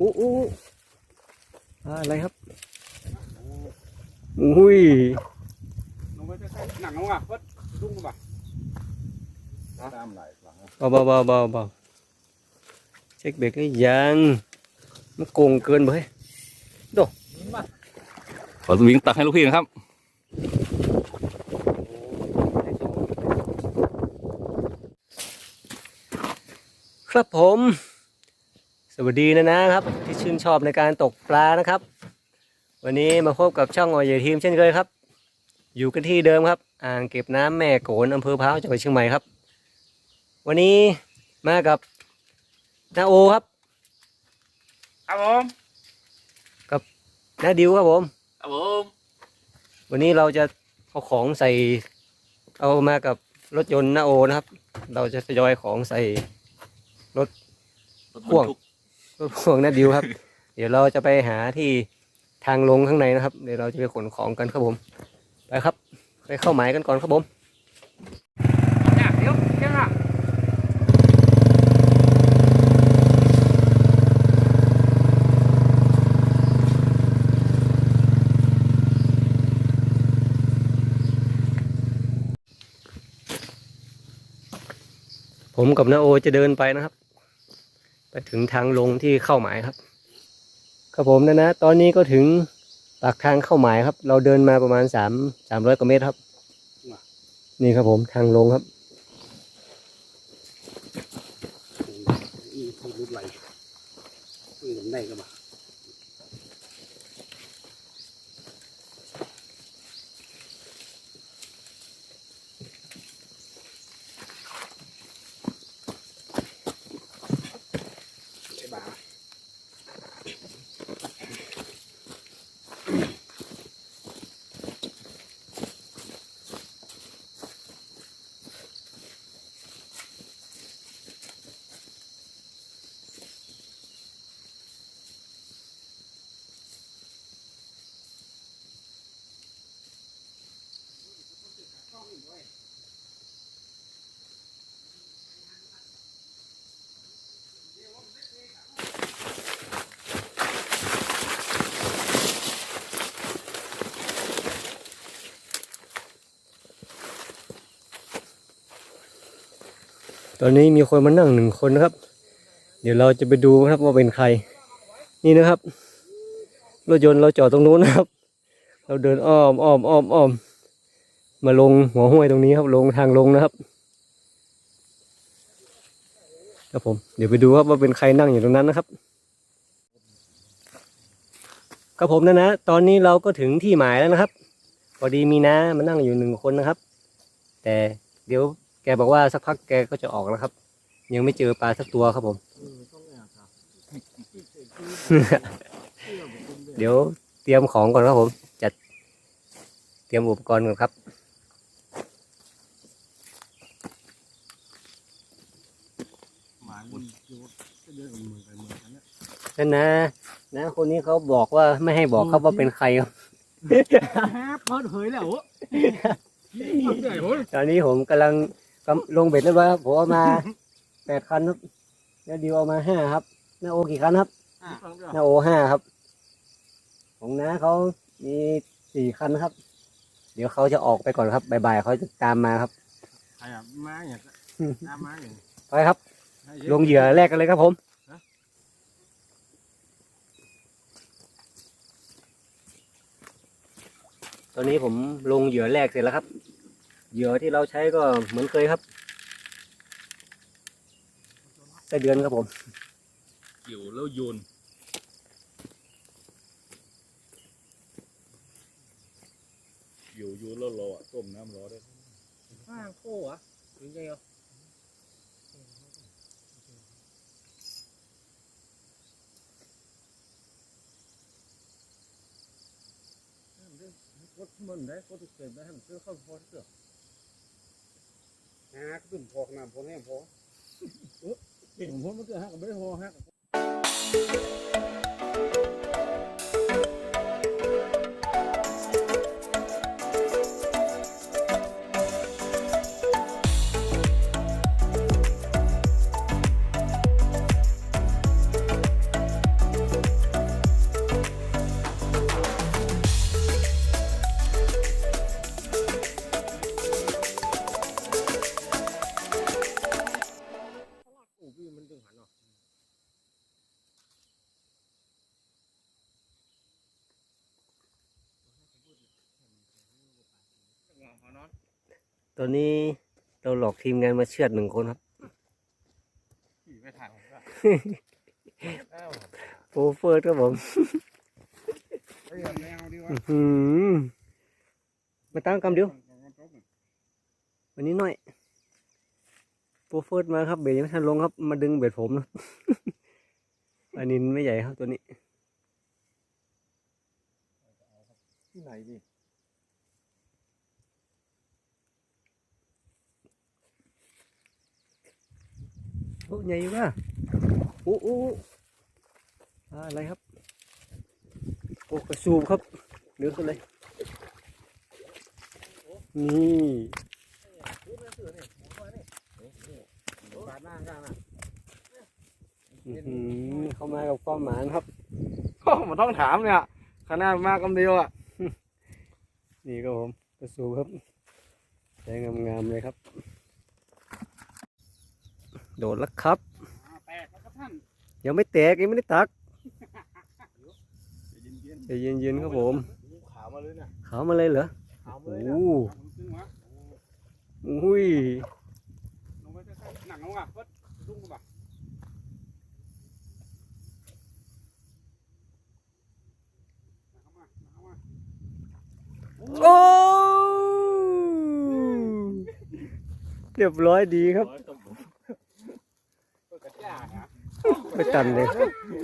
โอ้โอ้อ่าอะไรครับอุ้ยลงไปใกล้ๆหนังเอาว่ะเพิ่นดุ้งป่ะตามหลายหลังเบาเบาเบาเบาเบาเช็คเบรกหรือยังมันโกงเกินไปขอวิ่งตักให้ลูกพี่นะครับครับผมส วัสดีนะนะครับ ที่ชื่นชอบในการตกปลานะครับ วันนี้มาพบกับช่องออยใหญ่ทีมเช่นเคยครับ อยู่กันที่เดิมครับ อ่างเก็บน้ำแม่โกนอำเภอพร้าวจังหวัดเชียงใหม่ครับ วันนี้มากับนาโอครับ ครับผมนาดิวครับผมครับผมวันนี้เราจะเอาของใส่เอามากับรถยนต์นาโอนะครับ เราจะทยอยของใส่พ่วง รถพ่วงนาดิวครับ เดี๋ยวเราจะไปหาที่ทางลงข้างในนะครับ เดี๋ยวเราจะไปขนของกันครับผม ไปครับ ไปเข้าหมายกันก่อนครับผมเนี่ยเดี๋ยวเดี๋ยวนะผมกับนาโอจะเดินไปนะครับ ไปถึงทางลงที่เข้าหมายครับ ครับผมนะนะ ตอนนี้ก็ถึงปากทางเข้าหมายครับ เราเดินมาประมาณสามสามร้อยกว่าเมตรครับ นี่ครับผมทางลงครับอีทางรุดไหลได้ก็มา ตอนนี้มีคนมานั่งหนึ่งคนนะครับ เดี๋ยวเราจะไปดูนะครับว่าเป็นใคร นี่นะครับ รถยนต์เราจอดตรงนู้นนะครับ เราเดินอ้อมอ้อมอ้อมอ้อมมาลงหัวห้วยตรงนี้ครับ ลงทางลงนะครับครับผมเดี๋ยวไปดูครับว่าเป็นใครนั่งอยู่ตรงนั้นนะครับ ครับผมนะนะ ตอนนี้เราก็ถึงที่หมายแล้วนะครับพอดีมีน้ามานั่งอยู่หนึ่งคนนะครับ แต่เดี๋ยว แกบอกว่าสักพักแกก็จะออกแล้วครับ ยังไม่เจอปลาสักตัวครับผม เดี๋ยวเตรียมของก่อนครับผม จัดเตรียมอุปกรณ์ก่อนครับหมามันอยู่ก็เดินมือไปมือกันเนี่ยนั่นนะ นะ คนนี้เขาบอกว่าไม่ให้บอกครับว่าเป็นใครครับแฮปเปิดเผยแล้วเหรอใหญ่โหตอนนี้ผมกำลัง กำลงเบ็ดเรียบร้อยครับผมเอามาแปดคันครับแล้วดิวเอามาห้าครับนาโอกี่คันครับนาโอห้าครับ ของน้าเขามีสี่คันครับ เดี๋ยวเขาจะออกไปก่อนครับบ่ายๆเขาจะตามมาครับใครอะม้าอย่างน้ำม้าอย่างไปครับ ลงเหยื่อแรกกันเลยครับผมตอนนี้ผมลงเหยื่อแรกเสร็จแล้วครับ เหยื่อที่เราใช้ก็เหมือนเคยครับไส้เดือนครับผมเกี่ยวแล้วโยนเกี่ยวโยนแล้วรออะต้มน้ำรอได้ห้างโค้อะถึงไงอะกดมันได้กดเกิดได้ให้มันเชื่อเข้าพอเถอะ ฮะขึ้นพอกน้ำพอแห้งพอผมพ้นมันเกิดฮัก็ไม่ได้พอฮะ คือมันจึงหันเนาะตัวนี้เราหลอกทีมงานมาเชือดหนึ่งคนครับโปเฟอร์ครับผมมาตั้งกำเดียววันนี้หน่อย โปรเฟิร์สมาครับเบรยังไม่ทันลงครับ มาดึงเบ็ดผมนะอันนี้ไม่ใหญ่ครับตัวนี้ที่ไหนดิโอ้ใหญ่อยู่ป่ะโอ้โอ้โอ้อ่าอะไรครับ โอ้กระสูบครับเนื้อขึ้นเลยนี่ ปาดหน้ากันอะ อื้อหือ เข้ามากับความหมานครับโอ้มันต้องถามเนี่ย ขนาดมากคำเดียวอะ นี่ครับผมกระสูบครับใช้งามๆเลยครับ โดดแล้วครับแตกแล้วครับท่านยังไม่แตกยังไม่ได้ตักเย็นใจเย็นๆครับผมๆขาวมาเลยเนี่ยขาวมาเลยเหรอๆขาวเลโอ้ยโหนะซึ้งวะอุ้ยลงไปใกล้ๆหนังลงอะ ก็ดุ้งกันป่ะหนังเข้ามาหนังเข้ามาโอ้เรียบร้อยดีครับร้อยครับผมเปิดกระจ่าฮะไปตันเลย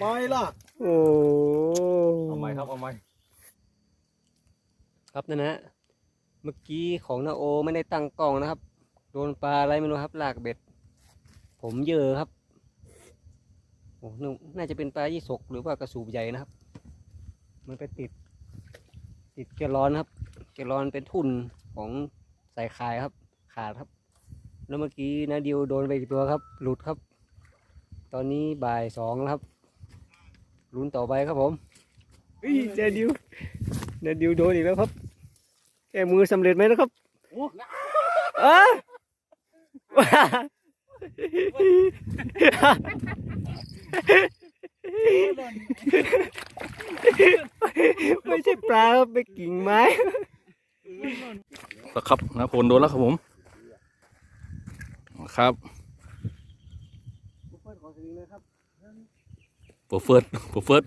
ไปล่ะโอ้เอาไหมครับเอาไหมครับนั่นนะเมื่อกี้ของนาโอไม่ได้ตั้งกล้องนะครับ โดนปลาอะไรไม่รู้ครับลากเบ็ด ผมเยอะครับโอ้นึกน่าจะเป็นปลายี่สกหรือว่ากระสูบใหญ่นะครับ มันไปติด ติดแกลลอนครับแกลลอนเป็นทุนของสายคายครับ ขาดครับ แล้วเมื่อกี้นาดิวโดนไปอีกตัวครับ หลุดครับ ตอนนี้บ่ายสองแล้วครับลุ้นต่อไปครับผมเฮ้ยเจดิวนาดิวโดนอีกแล้วครับแก้มือสำเร็จไหมนะครับอ้า ไม่ใช่ปลาครับเป็นกิ่งไม้แล้วครับนะพลโดนแล้วครับผม ครับโปรเฟิร์สโปรเฟิร์ส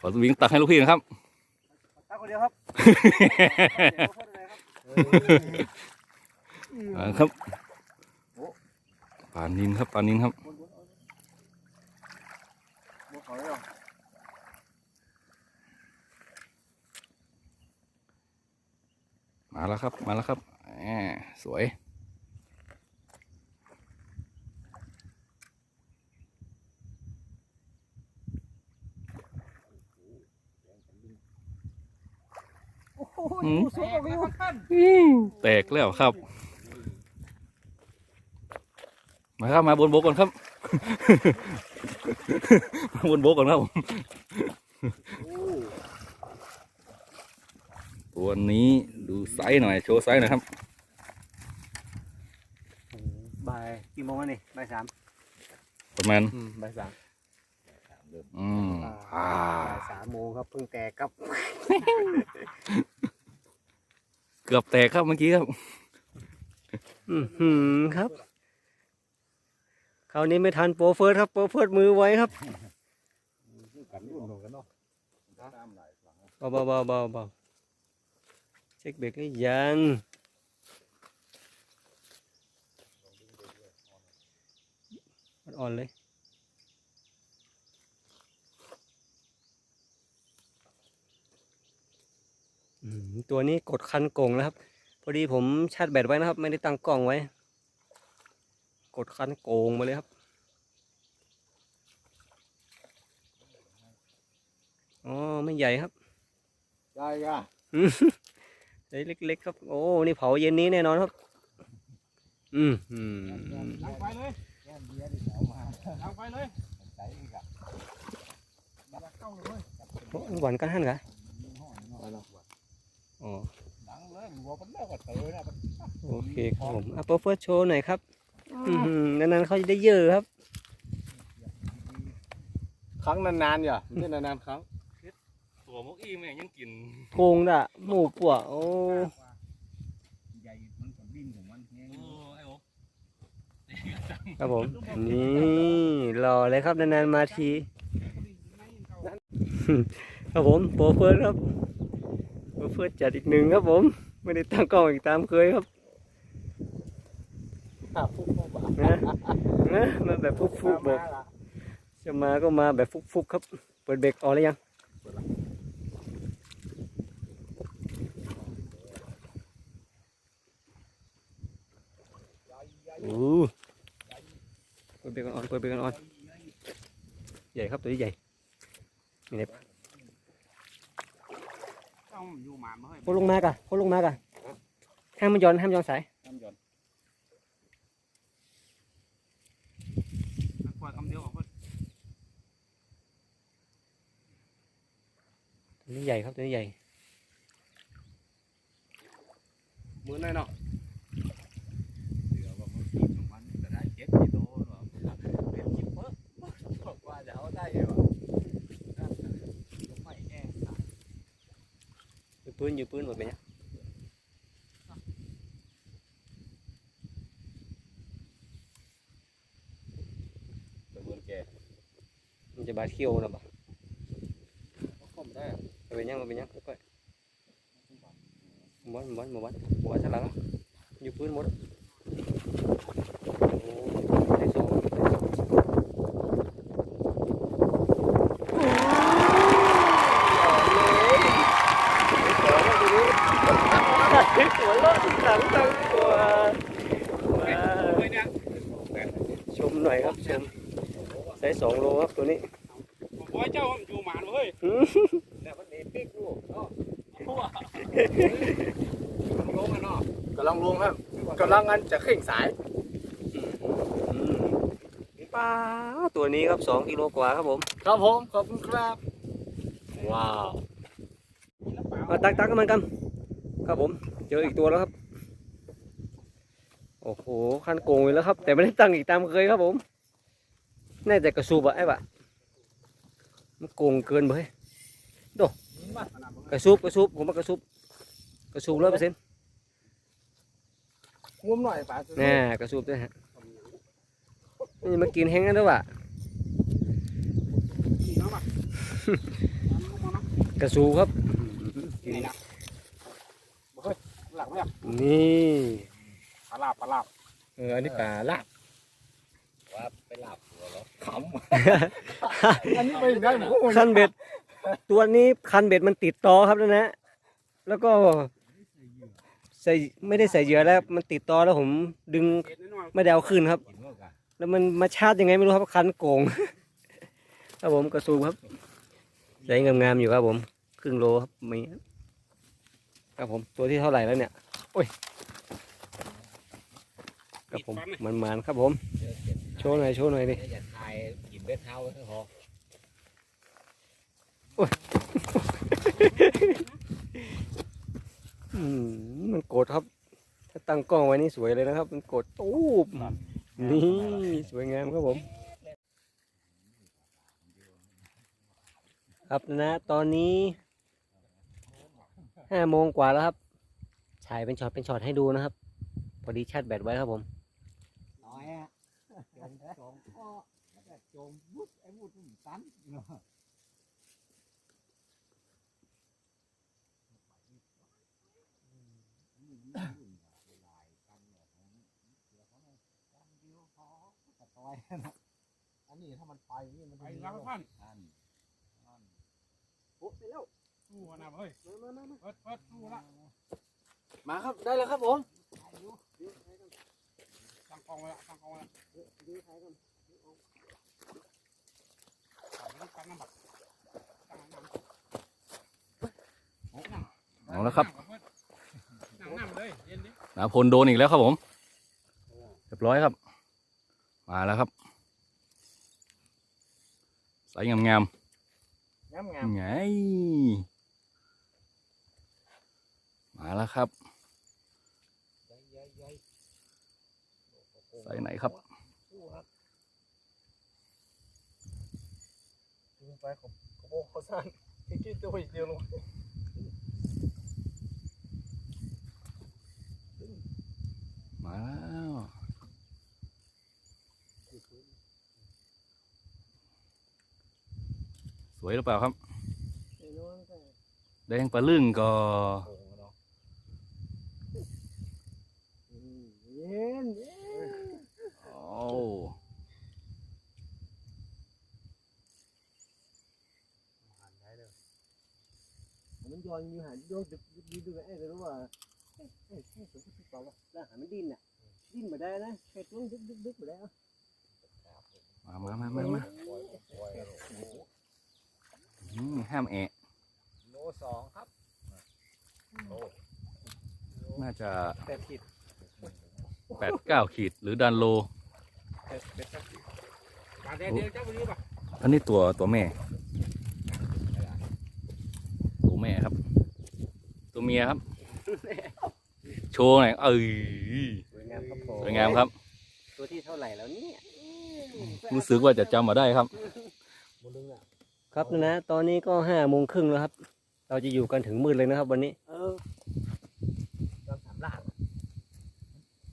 ขอวิ่งตักให้ลูกพี่นะครับตาคนเดียวครับอ่าครับ ปลานินครับปลานินครับมาแล้วครับ มาแล้วครับแหมสวยอืมแตกแล้วครับท่าน แตกแล้วครับ มาครับมาบนบกก่อนครับ มาบนบกก่อนครับผมตัวนี้ดูไซส์หน่อยโชว์ไซส์หน่อยครับบ่ายกี่โมงแล้วนี่บ่ายสามประมาณอืมบ่ายสามอืมอ่าบ่ายสามโมงครับเพิ่งแตกครับ เกือบแตกครับเมื่อกี้ครับ อือหือครับค ราวนี้ไม่ทันโปรเฟิร์สครับโปรเฟิร์สมือไว้ครับกันรุ่นของกันเนาะเบาเบาเบาเบาเบาเช็คเบรกหรือยังอ่อนๆเลยอืมตัวนี้กดคันโกงแล้วครับ พอดีผมชาร์จแบตไว้นะครับ ไม่ได้ตั้งกล้องไว้ กดคันโกงมาเลยครับอ๋อไม่ใหญ่ครับได้ก่ะอืมไซส์เล็กๆครับ โอ้นี่เผาเย็นนี้แน่นอนครับ อืมอืมดังไปเลยดังไปเลยเข้าเลยโอ้หวานกันหันกะอ๋อดังเลยหัวมันเลิกกับเตยนะโอเคครับผมอะโปรเฟิร์สโชว์หน่อยครับ นานๆเขาจะได้เยอะครับ ครั้งนานๆอย่าไม่ใช่นานๆครั้งตัวมกอีแม่นยังกินโกงด่ะหมูปวโอ้ใหญ่มันก็บินของมันแห้งครับผมนี่รอเลยครับนานๆมาทีครับผมโปรเฟิร์สครับโปรเฟิร์สจัดอีกหนึ่งครับผม ไม่ได้ตั้งกล้องอีกตามเคยครับ นะนะมาแบบฟุกๆบอกจะมาก็มาแบบฟุกๆครับ เปิดเบรกออกแล้วยังโอ้เปิดเบรกกันออนเปิดเบรกกันออนใหญ่ครับตัวนี้ใหญ่นี่เนี่ยต้องอยู่หมาเมื่อไหร่โคลงมากะโคลงมากะห้ามมันย้อนห้ามย้อนสายน้ำหยดป ล่อยคำเดียวออกเพิ่นตัวนี้ใหญ่ครับตัวนี้ใหญ่ มือหน่อยเนาะเดี๋ยวบอกว่าสี่สองวันจะได้เจ็ดกิโลหรอเป็นกิโลบอกว่าจะเอาได้เหรอไม่แน่อยู่ปืนอยู่ปืนหมดไปเนี่ย ตัวเมืองแก มันจะ บาดเขี้ยวนะบ่ก็ไม่ได้มันเป็นยังมันเป็นยังค่อยๆม้วนม้วนม้วนม้วนสลังอยู่ปืนหมดโอ้ได้สองได้สองหัวเราะสังตังตัวไม่เนี่ยชมหน่อยครับชมใส่สองโลครับตัวนี้ผม บอกให้เจ้ามันอยู่หมาเว้ยหืมแต่มันดีปิ๊กลูกเนาะลงกันเนาะกำลังลงครับกำลังงันจะขึ้นสายป้าตัวนี้ครับสองกิโลกว่าครับผม ครับผม ขอบคุณครับ ว้าวมาตักตักกันมันกัน ครับผม เจออีกตัวแล้วครับ โอ้โหคันโกงเลยแล้วครับ แต่ไม่ได้ตั้งอีกตามเคยครับผม น่าจะกระสูบอะไอ้บะ มันโกงเกินไปโดกระสูบกระสูบผมว่ากระสูบกระสูบร้อยเปอร์เซ็นต์งุ้มหน่อยป่ะน่ากระสูบด้วยฮะนี่มากินแห้งกันด้วยวะกระสูบครับนี่นะหลังไม่หลับนี่ปลาลาบปลาลาบเอออันนี้ปลาละว่าไปหลับหัวแล้ว ขำอันนี้ไปได้หมดคันเบ็ด ตัวนี้คันเบ็ดมันติดต่อครับนะนะแล้วก็ใส่ไม่ได้ใส่เหยื่อแล้ว มันติดต่อแล้วผมดึงไม่ได้เอาขึ้นครับ แล้วมันมาชาร์จยังไงไม่รู้ครับคันโกงครับผมกระสูบครับใส่งามๆอยู่ครับผม ครึ่งโลครับมีครับผมตัวที่เท่าไหร่แล้วเนี่ยโอ้ยครับผมมันมันๆครับผมโช ว์หน่อยโชว์หน่อยดิอย่าทายกินเบ็ดเท้าไว้พออืมมันโกรธครับ ถ้าตั้งกล้องไว้นี่สวยเลยนะครับ มันโกรธตูบนี่สวยงามครับผม ครับนะ ตอนนี้ห้าโมงกว่าแล้วครับฉายเป็นช็อตเป็นช็อตให้ดูนะครับ พอดีชาร์จแบตไว้ครับผมน้อยอะ จมสองข้อแล้วก็จมวุ้ดไอ้วุ้ดมันตันเนาะอันนี้ถ้ามันไปนี่มันไปรับท่านอันท่านโอ้ไปแล้วสู้นนะเฮ้ยมามามาเปิดเปิดสู้ละมาครับได้แล้วครับผม ตั้งกองไว้ละตั้งกองไว้ละตั้งน้ำบักตั้งน้ำเอาละครับนั่งน้ำเลยเย็นดินาพลโดนอีกแล้วครับผมเรียบร้อยครับ มาแล้วครับใสงามงามงามงาๆมไงมาแล้วครับ สาไหนครับไปขอบขอบเขาสั้นตัวอีกเดียวลงมาแล้วสวยหรือเปล่าครับไดงปลาลึ่งก็ ย้อนอยู่หันโยกดึกดึกดึกดึกไอ้ก็รู้ว่าเอ้ยเอ้สมมติเปล่าวะแล้วหามันดิ้นอะดิ้นมาได้นะแค่ต้องดึกดึกดึกมาได้อะมามามามามาปล่อยปล่อยโอ้โหอืมห้ามแอะโลสองครับน่าจะแปดขีดแปดเก้าขีดหรือดันโลเป็ดเป็ดสักขีดปลาแดดเดียวเจ้าวันนี้ป่ะอันนี้ตัวตัวแม่ ตัวแม่ครับ ตัว เมียครับ โชว์หน่อยเอ้ยสวยงามครับผมสวยงามครับ ตัวที่เท่าไหร่แล้วเนี่ยรู้สึกว่าจะจำมาได้ครับบนนึงอะครับนะ ตอนนี้ก็ห้าโมงครึ่งแล้วครับ เราจะอยู่กันถึงมืดเลยนะครับวันนี้เออเราสามล้าน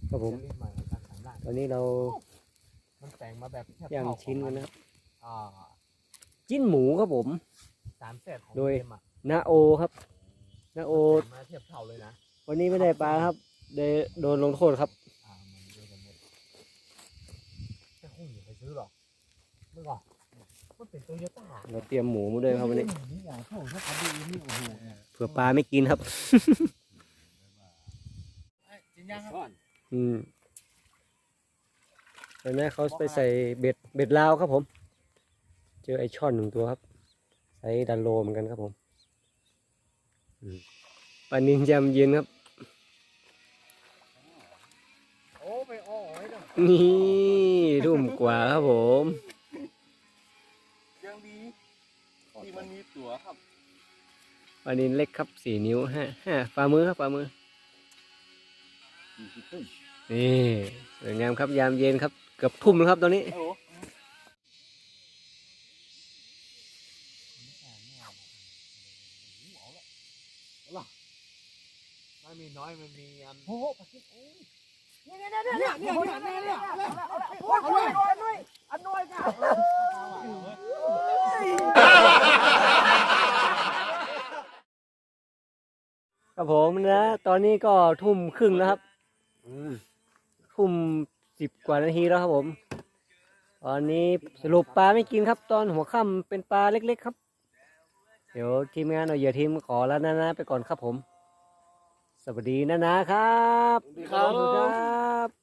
ครับผมจะรีบมาเราสามล้านตอนนี้เรามันแต่งมาแบบแทบย่างเท่าชิ้นกันนะครับอ่าจิ้นหมูครับผมสามเศษของโดยเกมอะนาโอครับ นาโอมาเทียบเท่าเลยนะวันนี้ไม่ได้ปลาครับได้โดนลงโทษครับอ่ามันเดียวกันหมดแต่คงอย่าไปซื้อหรอกไม่หรอกมันเป็นโตโยต้าเราเตรียมหมูมาด้วยครับวันนี้นี่อย่างเข้าถ้าเขาดูนี่โอ้โหเผื่อปลาไม่กินครับ จริงยังครับ อืมตอนนี้เขาไปใส่เบ็ดเบ็ดลาวครับผม เจอไอช่อนหนึ่งตัวครับ ใส่ดันโลเหมือนกันครับผมอืม ปลานินยำเย็นครับ โอ้ไปอ้อไว้ดังนี่ทุ่มกว่าครับผมยังดีที่มันมีตัวครับปลานินเล็กครับสี่นิ้วห้าห้าฝ่ามือครับฝ่ามือนี่สวยงามครับยามเย็นครับ เกือบทุ่มแล้วครับตอนนี้ น้อยมันมีอันโอ้ปลากินโอ้ยเนี่ยเนี่ยเนี่ยเนี่ยเนี่ยเนี่ยโอ้ยอ้ยโอ้ยอันน้อยค่ะครับผมนะตอนนี้ก็ทุ่มครึ่งนะครับทุ่มสิบกว่านาทีแล้วครับผมตอนนี้สรุปปลาไม่กินครับ ตอนหัวค่ำเป็นปลาเล็ก ๆ ครับ เดี๋ยวทีมงานเอาเหยื่อทีมขอแล้วนะนะไปก่อนครับผม สวัสดีนะนะครับครับสวัสดีครับ